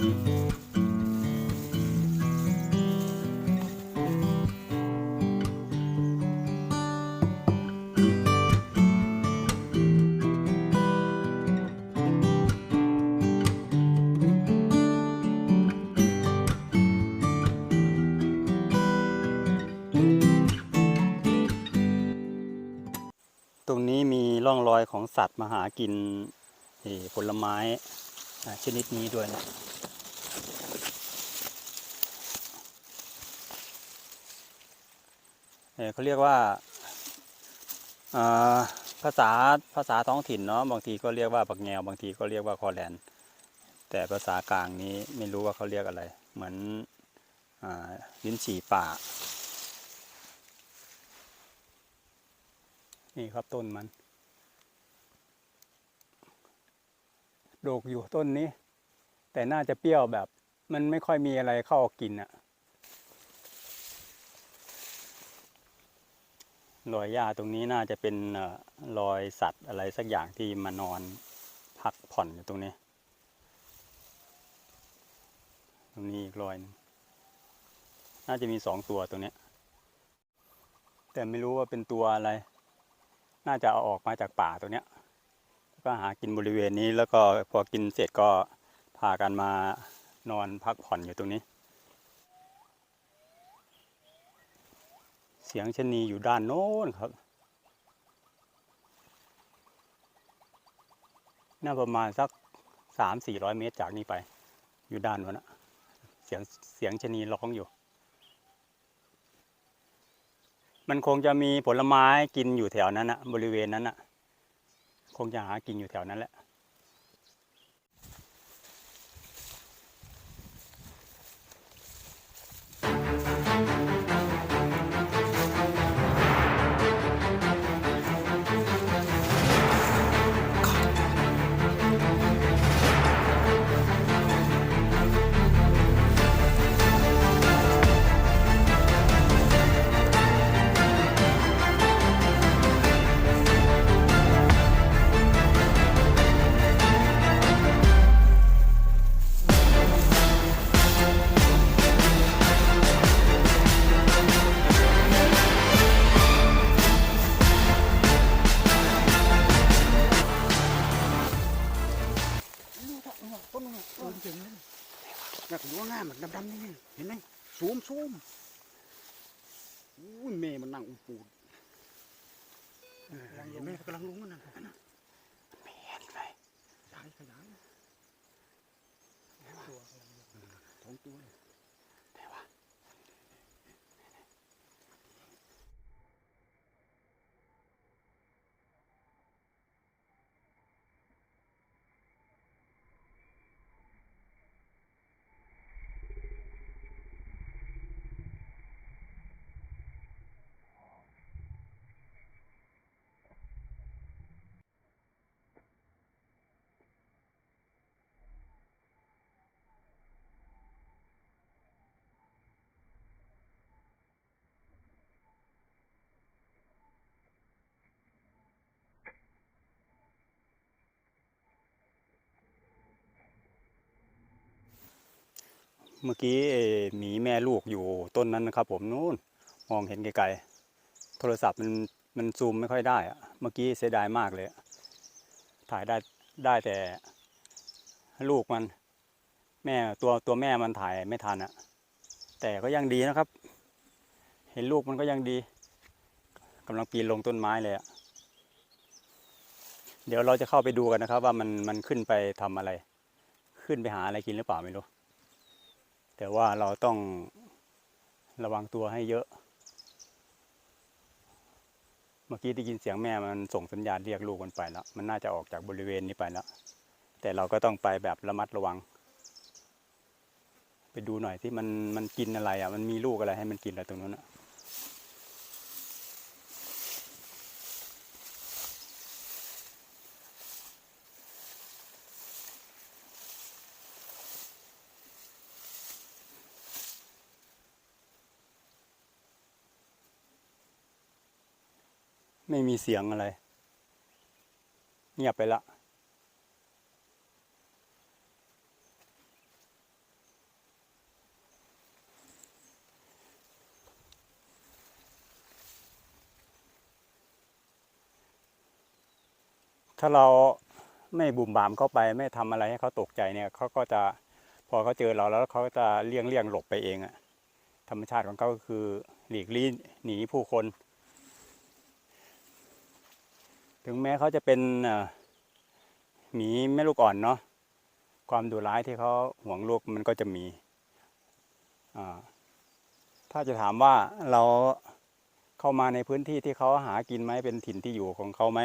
ตรงนี้มีร่องรอยของสัตว์มาหากินผลไม้ชนิดนี้ด้วยนะ เขาเรียกว่าภาษาภาษาท้องถิ่นเนาะบางทีก็เรียกว่าบักแงวบางทีก็เรียกว่าคอแลนแต่ภาษากลางนี้ไม่รู้ว่าเขาเรียกอะไร เหมือนอลิ้นฉี่ป่า นี่ครับต้นมัน โดกอยู่ต้นนี้ แต่น่าจะเปรี้ยวแบบ มันไม่ค่อยมีอะไรเข้ากินอะ รอยหญ้าตรงนี้น่าจะเป็นรอยสัตว์อะไรสักอย่างที่มานอนพักผ่อนอยู่ตรงนี้ ตรงนี้อีกรอยนึงน่าจะมีสองตัวตรงนี้ แต่ไม่รู้ว่าเป็นตัวอะไร น่าจะเอาออกมาจากป่าตัวเนี้ยก็หากินบริเวณนี้แล้วก็พอกินเสร็จก็พากันมานอนพักผ่อนอยู่ตรงนี้ เสียงชนีอยู่ด้านโน้นครับ น่าประมาณสักสามสี่ร้อยเมตรจากนี้ไป อยู่ด้านนู้นนะเสียงเสียงชนีร้องอยู่ มันคงจะมีผลไม้กินอยู่แถวนั้นนะบริเวณนั้นนะคงจะหากินอยู่แถวนั้นแหละ ต้นนึงอะต้นถึงเลยอยากหัวง่างามแบบดำๆนี่เห็นไหมสูมสูมอุ้ยเมย์มันนั่งอุปูดเห็นไหมกำลังลงกันนะนั่นน่ะ ไม่เห็นเลย ขยายขยายสองตัวเลย แต่ว่า เมื่อกี้หมีแม่ลูกอยู่ต้นนั้นนะครับ ผมนู้นมองเห็นไกลๆโทรศัพท์มันมันซูมไม่ค่อยได้อะเมื่อกี้เสียดายมากเลย ถ่ายได้ได้แต่ ลูกมัน แม่ตัวตัวแม่มันถ่ายไม่ทันอะแต่ก็ยังดีนะครับ เห็นลูกมันก็ยังดีกำลังปีนลงต้นไม้เลยอะเดี๋ยวเราจะเข้าไปดูกันนะครับ ว่ามันมันขึ้นไปทำอะไร ขึ้นไปหาอะไรกินหรือเปล่าไม่รู้ แต่ว่าเราต้องระวังตัวให้เยอะ เมื่อกี้ได้ยินเสียงแม่มันส่งสัญญาณเรียกลูกมันไปแล้ว มันน่าจะออกจากบริเวณนี้ไปแล้ว แต่เราก็ต้องไปแบบระมัดระวัง ไปดูหน่อยที่มันมันกินอะไรอะ มันมีลูกอะไรให้มันกินอะไรตรงนั้นอะ ไม่มีเสียงอะไร เงียบไปละถ้าเราไม่บุ่มบามเข้าไปไม่ทำอะไรให้เขาตกใจเนี่ยเขาก็จะพอเขาเจอเราแล้วเขาจะเลี่ยงเลี่ยงหลบไปเองอะธรรมชาติของเขาก็คือหลีกลี่หนีผู้คน ถึงแม้เขาจะเป็นหมีแม่ลูกอ่อนเนาะความดุร้ายที่เขาห่วงลูกมันก็จะมีถ้าจะถามว่าเราเข้ามาในพื้นที่ที่เขาหากินไหมเป็นถิ่นที่อยู่ของเขาไหม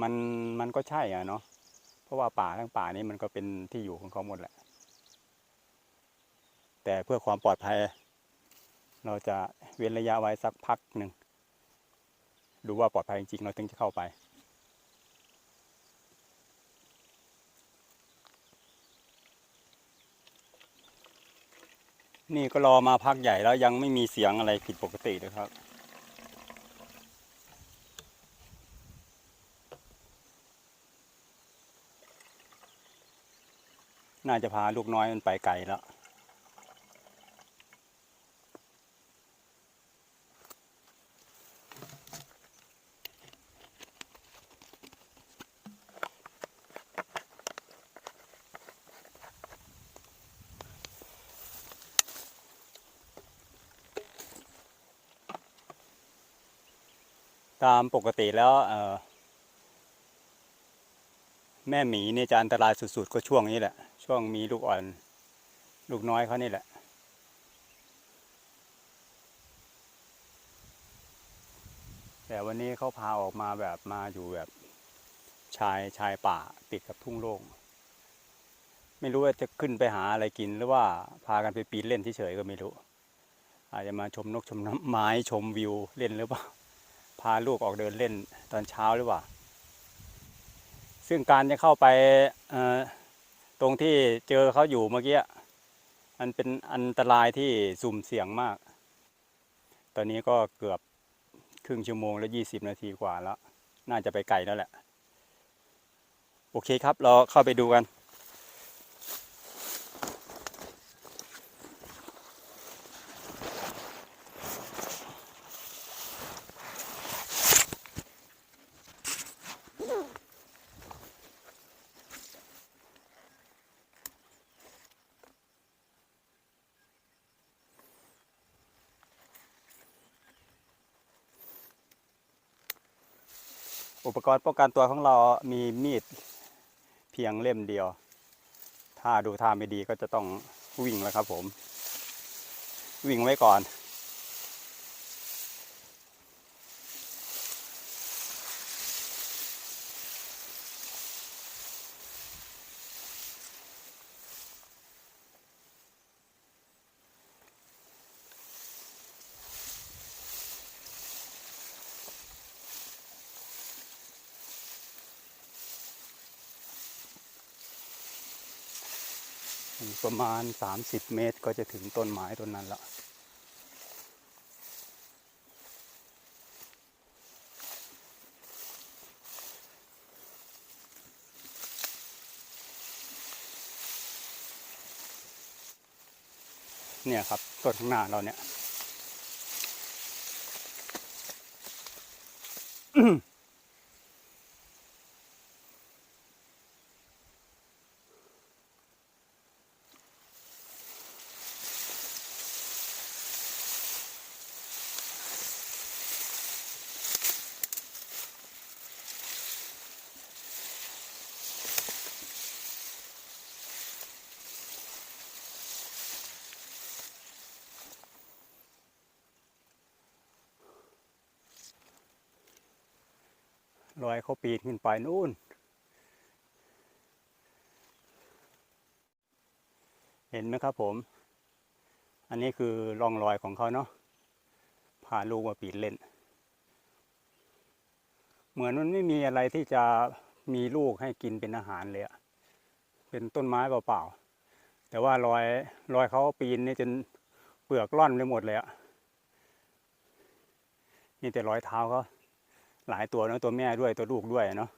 มันมันก็ใช่อะเนาะเพราะว่าป่าทั้งป่านี้มันก็เป็นที่อยู่ของเขาหมดแหละ แต่เพื่อความปลอดภัย เราจะเว้นระยะไว้สักพักหนึ่งดูว่าปลอดภัยจริงๆเราถึงจะเข้าไป นี่ก็รอมาพักใหญ่แล้วยังไม่มีเสียงอะไรผิดปกติเลยครับ น่าจะพาลูกน้อยมันไปไกลแล้ว ตามปกติแล้วแม่หมีเนี่ยจะอันตรายสุดๆก็ช่วงนี้แหละ ช่วงมีลูกอ่อน ลูกน้อยเขานี่แหละ แต่วันนี้เขาพาออกมาแบบมาอยู่แบบชายชายป่าติดกับทุ่งโล่งไม่รู้ว่าจะขึ้นไปหาอะไรกินหรือว่าพากันไปปีนเล่นเฉยๆก็ไม่รู้ อาจจะมาชมนกชมน้ำไม้ชมวิวเล่นหรือเปล่า พาลูกออกเดินเล่นตอนเช้าหรือเปล่า ซึ่งการจะเข้าไปตรงที่เจอเขาอยู่เมื่อกี้มันเป็นอันตรายที่สุ่มเสี่ยงมาก ตอนนี้ก็เกือบครึ่งชั่วโมงแล้วยี่สิบนาทีกว่าแล้ว น่าจะไปไกลแล้วแหละ โอเคครับ เราเข้าไปดูกัน อุปกรณ์ป้องกันตัวของเรามีมีดเพียงเล่มเดียว ถ้าดูท่าไม่ดีก็จะต้องวิ่งแล้วครับผม วิ่งไว้ก่อน ประมาณ 30 เมตรก็จะถึงต้นไม้ต้นนั้นละเนี่ยครับต้นข้างหน้าเราเนี่ย รอยเขาปีนขึ้นไปนู่น เห็นไหมครับผม อันนี้คือร่องรอยของเขาเนาะพาลูกมาปีนเล่น เหมือนมันไม่มีอะไรที่จะมีลูกให้กินเป็นอาหารเลยอะเป็นต้นไม้เปล่าๆ แต่ว่ารอยรอยเขาปีนนี่จนเปลือกร่อนไปหมดเลยอะนี่แต่รอยเท้าเขา หลายตัวเนอะตัวแม่ด้วยตัวลูกด้วยเนาะ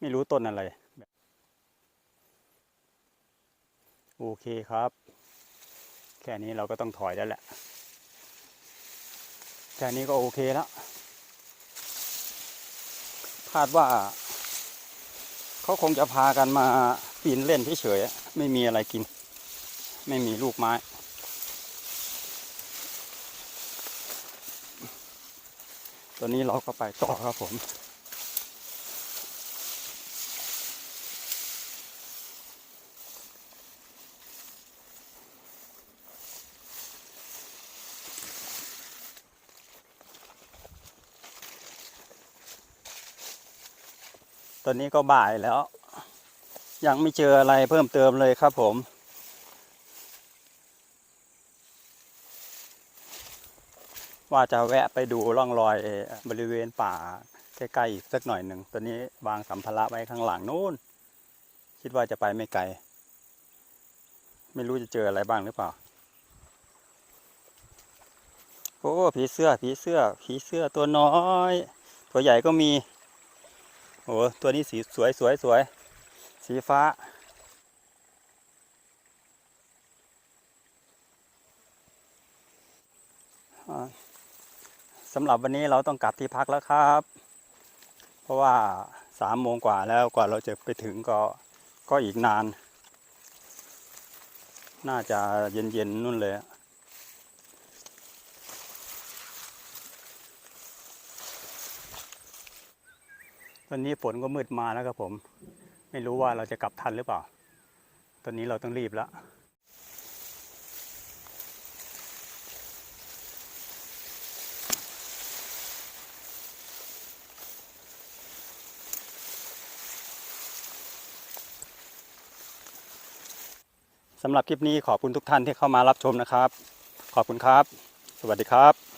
ไม่รู้ต้นอะไร โอเคครับ แค่นี้เราก็ต้องถอยแล้วแหละ แค่นี้ก็โอเคแล้วคาดว่าเขาคงจะพากันมาปีนเล่นเฉยๆไม่มีอะไรกิน ไม่มีลูกไม้ ตอนนี้เราก็ไปต่อครับผม ตอนนี้ก็บ่ายแล้ว ยังไม่เจออะไรเพิ่มเติมเลยครับผม ว่าจะแวะไปดูร่องรอยบริเวณป่าใกล้ๆอีกสักหน่อยหนึ่งตอนนี้วางสัมภาระไว้ข้างหลังนู้นคิดว่าจะไปไม่ไกล ไม่รู้จะเจออะไรบ้างหรือเปล่า โอ้ผีเสื้อผีเสื้อผีเสื้อตัวน้อย ตัวใหญ่ก็มีโอ้ตัวนี้สีสวยสวยสวยสีฟ้าอ่า สำหรับวันนี้เราต้องกลับที่พักแล้วครับ เพราะว่าสามโมงกว่าแล้วกว่าเราจะไปถึงก็ก็อีกนาน น่าจะเย็นๆนู่นเลยตอนนี้ฝนก็มืดมาแล้วครับผม ไม่รู้ว่าเราจะกลับทันหรือเปล่า ตอนนี้เราต้องรีบแล้ว สำหรับคลิปนี้ขอบคุณทุกท่านที่เข้ามารับชมนะครับ ขอบคุณครับ สวัสดีครับ